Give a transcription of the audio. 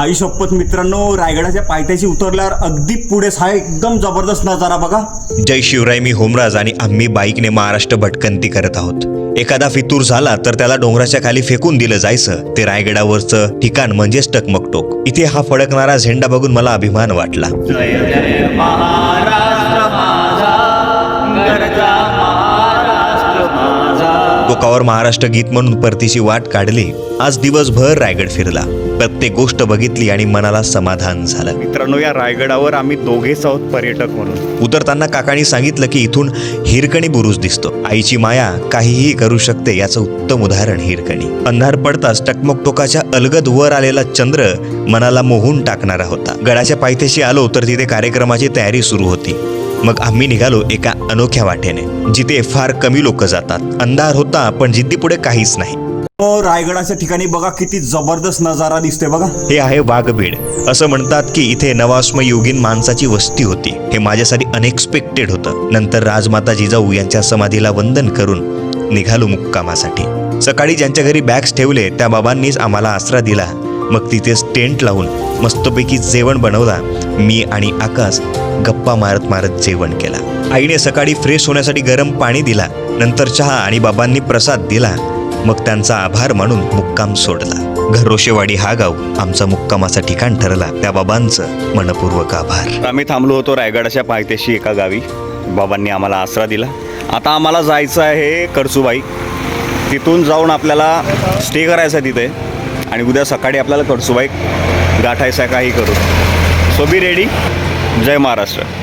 आई शपथ मित्रांनो रायगडाच्या पायथ्याशी उतरल्यावर अगदी पुढेच हा एकदम जबरदस्त नजारा बघा. जय शिवराय मी होमराज आणि आम्ही बाईकने महाराष्ट्र भटकंती करत आहोत. एखादा फितूर झाला तर त्याला डोंगराच्या खाली फेकून दिलं जायचं. ते रायगडावरचं ठिकाण म्हणजेच टकमकटोक. इथे हा फडकणारा झेंडा बघून मला अभिमान वाटला. टोकावर महाराष्ट्र गीत म्हणून परतीची वाट काढली. आज दिवसभर रायगड फिरला. प्रत्येक गोष्ट बघितली आणि मनाला समाधान झालं. मित्रांनो या रायगडावर आम्ही दोघेच आहोत पर्यटक म्हणून. उतरताना काकांनी सांगितलं की इथून हिरकणी बुरुज दिसतो. आईची माया काहीही करू शकते याचं उत्तम उदाहरण हिरकणी. अंधार पडताच टकमक टोकाच्या अलगद वर आलेला चंद्र मनाला मोहून टाकणारा होता. गडाच्या पायथ्याशी आलो तर तिथे कार्यक्रमाची तयारी सुरू होती. मग आम्ही निघालो एका अनोख्या वाटेने जिथे फार कमी लोक जातात. अंधार होता पण जिद्दीपुढे काहीच नाही. हो रायगडाच्या ठिकाणी बघा किती जबरदस्त नजारा दिसतोय बघा. हे आहे वाघबीड. असं म्हणतात की इथे नवाश्म योगीन माणसाची वस्ती होती. हे माझ्यासाठी अनएक्सपेक्टेड होतं. नंतर राजमाता जिजाऊ यांच्या समाधीला वंदन करून निघालो मुक्कामासाठी. सकाळी ज्यांच्या घरी बॅग्स ठेवले त्या बाबांनीच आम्हाला आसरा दिला. मग तिथेच टेंट लावून मस्तपैकी जेवण बनवला. मी आणि आकाश गप्पा मारत मारत जेवण केला. आईने सकाळी फ्रेश होण्यासाठी गरम पाणी दिला. नंतर चहा आणि बाबांनी प्रसाद दिला. मग त्यांचा आभार मानून मुक्काम सोडला. घरोशेवाडी हा गाव आमचा मुक्कामाचं ठिकाण ठरला. त्या बाबांचं मनपूर्वक आभार. आम्ही थांबलो होतो रायगडाच्या पायथ्याशी एका गावी. बाबांनी आम्हाला आसरा दिला. आता आम्हाला जायचं आहे कडसूबाई तिथून जाऊन आपल्याला स्टे करायचा आहे तिथे. आणि उद्या सकाळी आपल्याला कडसूबाई गाठायचं आहे काही करू. सो बी रेडी जय महाराष्ट्र.